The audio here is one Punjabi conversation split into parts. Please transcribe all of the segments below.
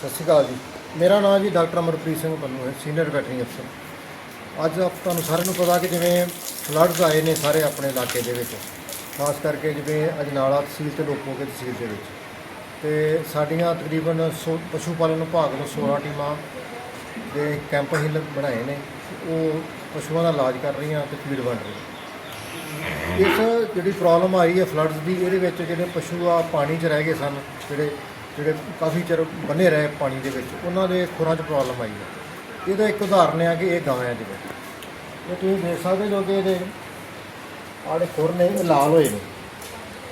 ਸਤਿ ਸ਼੍ਰੀ ਅਕਾਲ ਜੀ। ਮੇਰਾ ਨਾਮ ਜੀ ਡਾਕਟਰ ਅਮਰਪ੍ਰੀਤ ਸਿੰਘ ਪੰਨੂ ਹੈ, ਸੀਨੀਅਰ ਵੈਟਰਨਰੀ ਅਫਸਰ। ਅੱਜ ਆਪ ਤੁਹਾਨੂੰ ਸਾਰਿਆਂ ਨੂੰ ਪਤਾ ਕਿ ਜਿਵੇਂ ਫਲੱਡਸ ਆਏ ਨੇ ਸਾਰੇ ਆਪਣੇ ਇਲਾਕੇ ਦੇ ਵਿੱਚ, ਖਾਸ ਕਰਕੇ ਜਿਵੇਂ ਅਜਨਾਲਾ ਤਹਿਸੀਲ ਤੇ ਲੋਕੋਕੇ ਤਹਿਸੀਲ ਦੇ ਵਿੱਚ। ਤੇ ਸਾਡੀਆਂ ਤਕਰੀਬਨ ਸੌ- ਪਸ਼ੂ ਪਾਲਣ ਵਿਭਾਗ ਨੂੰ 16 ਟੀਮਾਂ ਦੇ ਕੈਂਪ ਹੀ ਲ- ਬਣਾਏ ਨੇ, ਉਹ ਪਸ਼ੂਆਂ ਦਾ ਇਲਾਜ ਕਰ ਰਹੀਆਂ ਤੇ ਫੀਡ ਵੰਡ ਰਹੀਆਂ। ਇਸ ਜਿਹੜੀ ਪ੍ਰੋਬਲਮ ਆਈ ਹੈ ਫਲੱਡਸ ਦੀ, ਇਹਦੇ ਵਿੱਚ ਜਿਹੜੇ ਪਸ਼ੂ ਆ, ਪਾਣੀ 'ਚ ਰਹਿ ਗਏ ਸਨ, ਜਿਹੜੇ ਜਿਹੜੇ ਕਾਫੀ ਚਿਰ ਬੰਨੇ ਰਹੇ ਪਾਣੀ ਦੇ ਵਿੱਚ, ਉਹਨਾਂ ਦੇ ਖੁਰਾਂ 'ਚ ਪ੍ਰੋਬਲਮ ਆਈ ਹੈ। ਇਹਦਾ ਇੱਕ ਉਦਾਹਰਨ ਹੈ ਕਿ ਇਹ ਗਾਂ ਹੈ ਜਿਵੇਂ ਇਹ ਤੁਸੀਂ ਦੇਖ ਸਕਦੇ ਜੋ ਕਿ ਇਹਦੇ ਆੜੇ ਖੁਰ ਨੇ, ਇਹ ਲਾਲ ਹੋਏ ਨੇ।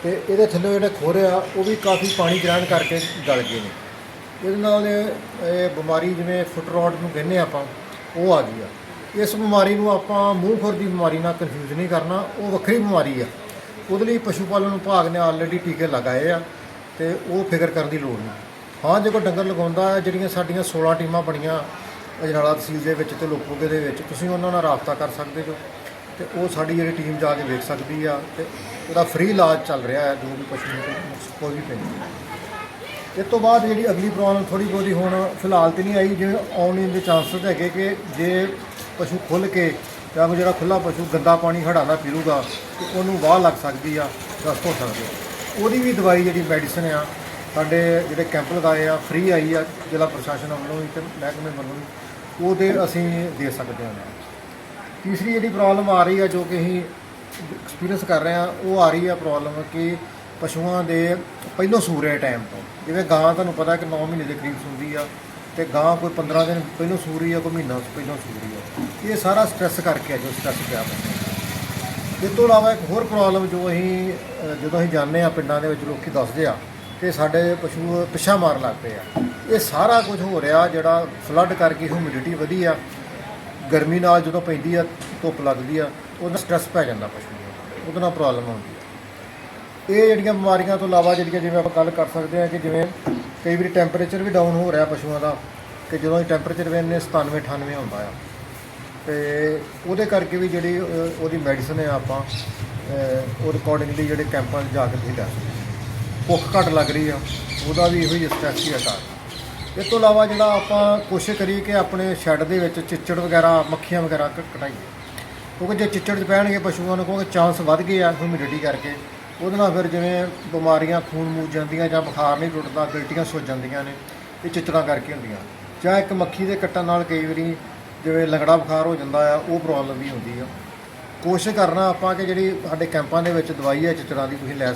ਤੇ ਇਹਦੇ ਥੱਲੇ ਜਿਹੜੇ ਖੁਰ ਆ, ਉਹ ਵੀ ਕਾਫੀ ਪਾਣੀ ਗ੍ਰਹਿਣ ਕਰਕੇ ਗਲ ਗਏ ਨੇ। ਇਹਦੇ ਨਾਲ ਇਹ ਬਿਮਾਰੀ ਜਿਵੇਂ ਫੁੱਟ ਰੋਟ ਨੂੰ ਕਹਿੰਦੇ ਆਪਾਂ, ਉਹ ਆ ਗਈ ਆ। ਇਸ ਬਿਮਾਰੀ ਨੂੰ ਆਪਾਂ ਮੂੰਹ ਖੁਰ ਦੀ ਬਿਮਾਰੀ ਨਾਲ ਕਨਫਿਊਜ਼ ਨਹੀਂ ਕਰਨਾ, ਉਹ ਵੱਖਰੀ ਬਿਮਾਰੀ ਆ। ਉਹਦੇ ਲਈ ਪਸ਼ੂ ਪਾਲਣ ਵਿਭਾਗ ਨੇ ਆਲਰੇਡੀ ਟੀਕੇ ਲਗਾਏ ਆ। ਤੇ ਉਹ ਫਿਕਰ ਕਰਨ ਦੀ ਲੋੜ ਨਹੀਂ ਹਾਂ, ਜੇ ਕੋਈ ਡੰਗਰ ਲਗਾਉਂਦਾ ਜਿਹੜੀਆਂ ਸਾਡੀਆਂ 16 ਟੀਮਾਂ ਬਣੀਆਂ ਅਜਨਾਲਾ ਤਹਿਸੀਲ ਦੇ ਵਿੱਚ ਤੇ ਲੋਕੋਗੇ ਦੇ ਵਿੱਚ, ਤੁਸੀਂ ਉਹਨਾਂ ਨਾਲ ਰਾਬਤਾ ਕਰ ਸਕਦੇ ਜੋ ਤੇ ਉਹ ਸਾਡੀ ਜਿਹੜੀ ਟੀਮ ਜਾ ਕੇ ਵੇਖ ਸਕਦੀ ਆ ਤੇ ਉਹਦਾ ਫ੍ਰੀ ਇਲਾਜ ਚੱਲ ਰਿਹਾ ਹੈ, ਜੋ ਵੀ ਪਸ਼ੂ ਨੂੰ, ਕੋਈ ਵੀ ਪੈਂਦੀ ਇਸ ਤੋਂ ਬਾਅਦ ਜਿਹੜੀ ਅਗਲੀ ਪ੍ਰੋਬਲਮ ਥੋੜੀ ਬਹੁਤੀ ਹੁਣ ਫਿਲਹਾਲ ਤੇ ਨਹੀਂ ਆਈ, ਜਿਵੇਂ ਆਉਣ ਦੇ ਚਾਂਸਸ ਹੈਗੇ ਕਿ ਜੇ ਪਸ਼ੂ ਖੁੱਲ ਕੇ ਜਾਂ ਜਿਹੜਾ ਖੁੱਲਾ ਪਸ਼ੂ ਗੰਦਾ ਪਾਣੀ ਖੜਾਉਂਦਾ ਪੀਰੂਗਾ ਤੇ ਉਹਨੂੰ ਵਾਹ ਲੱਗ ਸਕਦੀ ਆ ਦਸਤ ਹੋ ਸਕਦੇ ਆ। ਉਹਦੀ ਵੀ ਦਵਾਈ ਜਿਹੜੀ ਮੈਡੀਸਨ ਆ, ਸਾਡੇ ਜਿਹੜੇ ਕੈਂਪ ਲਗਾਏ ਆ ਫ੍ਰੀ ਆਈ ਆ, ਜ਼ਿਲ੍ਹਾ ਪ੍ਰਸ਼ਾਸਨ ਵੱਲੋਂ ਵੀ ਮਹਿਕਮੇ ਵੱਲੋਂ ਵੀ, ਉਹਦੇ ਅਸੀਂ ਦੇ ਸਕਦੇ ਹਾਂ। ਤੀਸਰੀ ਜਿਹੜੀ ਪ੍ਰੋਬਲਮ ਆ ਰਹੀ ਆ, ਜੋ ਕਿ ਅਸੀਂ ਐਕਸਪੀਰੀਅੰਸ ਕਰ ਰਹੇ ਆ, ਉਹ ਆ ਰਹੀ ਆ ਪ੍ਰੋਬਲਮ ਕਿ ਪਸ਼ੂਆਂ ਦੇ ਪਹਿਲੋਂ ਸੂਰੇ ਟਾਈਮ ਤੋਂ, ਜਿਵੇਂ ਗਾਂ ਤੁਹਾਨੂੰ ਪਤਾ ਕਿ 9 ਮਹੀਨੇ ਦੇ ਕਰੀਬ ਸੂਦੀ ਆ, ਤੇ ਗਾਂ ਕੋਈ 15 ਦਿਨ ਪਹਿਲੋਂ ਸੂਰੀ ਆ, ਕੋਈ ਮਹੀਨਾ ਪਹਿਲੋਂ ਸੂਰੀ ਆ। ਇਹ ਸਾਰਾ ਸਟ੍ਰੈਸ ਕਰਕੇ ਆ, ਜੋ ਸਟ੍ਰੈਸ ਪਿਆ। ਇਸ ਤੋਂ ਇਲਾਵਾ ਇੱਕ ਹੋਰ ਪ੍ਰੋਬਲਮ ਜੋ ਅਸੀਂ ਅ, ਜਦੋਂ ਅਸੀਂ ਜਾਂਦੇ ਆ ਪਿੰਡਾਂ ਦੇ ਵਿੱਚ ਲੋਕੀ ਦੱਸਦੇ ਆ ਕਿ ਸਾਡੇ ਪਸ਼ੂ ਪਿੱਛਾ ਮਾਰਨ ਲੱਗ ਪਏ ਆ। ਇਹ ਸਾਰਾ ਕੁਝ ਹੋ ਰਿਹਾ ਜਿਹੜਾ ਫਲੱਡ ਕਰਕੇ ਹਿਊਮਿਡਿਟੀ ਵਧੀ ਆ। ਗਰਮੀ ਨਾਲ ਜਦੋਂ ਪੈਂਦੀ ਆ ਧੁੱਪ ਲੱਗਦੀ ਆ ਉਹਦਾ ਸਟ੍ਰੈਸ ਪੈ ਜਾਂਦਾ ਪਸ਼ੂ ਨੂੰ। ਉਹਦੇ ਨਾਲ ਪ੍ਰੋਬਲਮ ਹੁੰਦੀ ਆ। ਇਹ ਜਿਹੜੀਆਂ ਬਿਮਾਰੀਆਂ ਤੋਂ ਇਲਾਵਾ ਜਿਹੜੀਆਂ ਜਿਵੇਂ ਆਪਾਂ ਗੱਲ ਕਰ ਸਕਦੇ ਹਾਂ ਕਿ ਜਿਵੇਂ ਕਈ ਵਾਰੀ ਟੈਂਪਰੇਚਰ ਵੀ ਡਾਊਨ ਹੋ ਰਿਹਾ ਪਸ਼ੂਆਂ ਦਾ ਕਿ ਜਦੋਂ ਇਹ ਟੈਂਪਰੇਚਰ ਵੀ ਇੰਨੇ 97 98 ਹੁੰਦਾ ਆ। ਤੇ ਉਹਦੇ ਕਰਕੇ ਵੀ ਜਿਹੜੀ ਅ, ਉਹਦੀ ਮੈਡੀਸਨ ਹੈ ਆਪਾਂ ਅ, ਉਹ ਅਕੋਰਡਿੰਗਲੀ ਜਿਹੜੇ ਕੈਂਪਾਂ 'ਚ ਜਾ ਕੇ ਤੁਸੀਂ ਲੈ ਸਕਦੇ ਹੋ। ਭੁੱਖ ਘੱਟ ਲੱਗ ਰਹੀ ਆ ਉਹਦਾ ਵੀ ਇਹੋ ਹੀ ਸਟ੍ਰੈਸ ਹੀ ਆ ਇਸ ਤੋਂ ਇਲਾਵਾ ਜਿਹੜਾ ਆਪਾਂ ਕੋਸ਼ਿਸ਼ ਕਰੀਏ ਕਿ ਆਪਣੇ ਸ਼ੈੱਡ ਦੇ ਵਿੱਚ ਚਿੱਚੜ ਵਗੈਰਾ ਮੱਖੀਆਂ ਵਗੈਰਾ ਕ- ਕਢਾਈਏ ਕਿਉਂਕਿ ਜੇ ਚਿੱਚੜ 'ਚ ਪੈਣਗੇ ਪਸ਼ੂਆਂ ਨੂੰ ਕਿਉਂਕਿ ਚਾਂਸ ਵੱਧ ਗਏ ਆ ਹਿਊਮਿਡਿਟੀ ਕਰਕੇ ਉਹਦੇ ਨਾਲ ਫਿਰ ਜਿਵੇਂ ਬਿਮਾਰੀਆਂ ਖੂਨ ਮੂਜ ਜਾਂਦੀਆਂ ਜਾਂ ਬੁਖਾਰ ਨਹੀਂ ਟੁੱਟਦਾ ਗਿਲਟੀਆਂ ਸੁੱਜ ਜਾਂਦੀਆਂ ਨੇ ਇਹ ਚਿੱਚੜਾਂ ਕਰਕੇ ਹੁੰਦੀਆਂ। ਜਾਂ ਇੱਕ ਮੱਖੀ ਦੇ ਕੱਟਣ ਨਾਲ ਕਈ ਵਾਰੀ ਜਿਵੇਂ ਲੰਗੜਾ ਬੁਖਾਰ ਹੋ ਜਾਂਦਾ ਆ, ਉਹ ਪ੍ਰੋਬਲਮ ਵੀ ਹੁੰਦੀ ਆ। ਕੋਸ਼ਿਸ਼ ਕਰਨਾ ਆਪਾਂ ਕਿ ਜਿਹੜੀ ਸਾਡੇ ਕੈਂਪਾਂ ਦੇ ਵਿੱਚ ਦਵਾਈ ਹੈ ਚਿੱਚੜਾਂ ਦੀ ਤੁਸੀਂ ਲੈ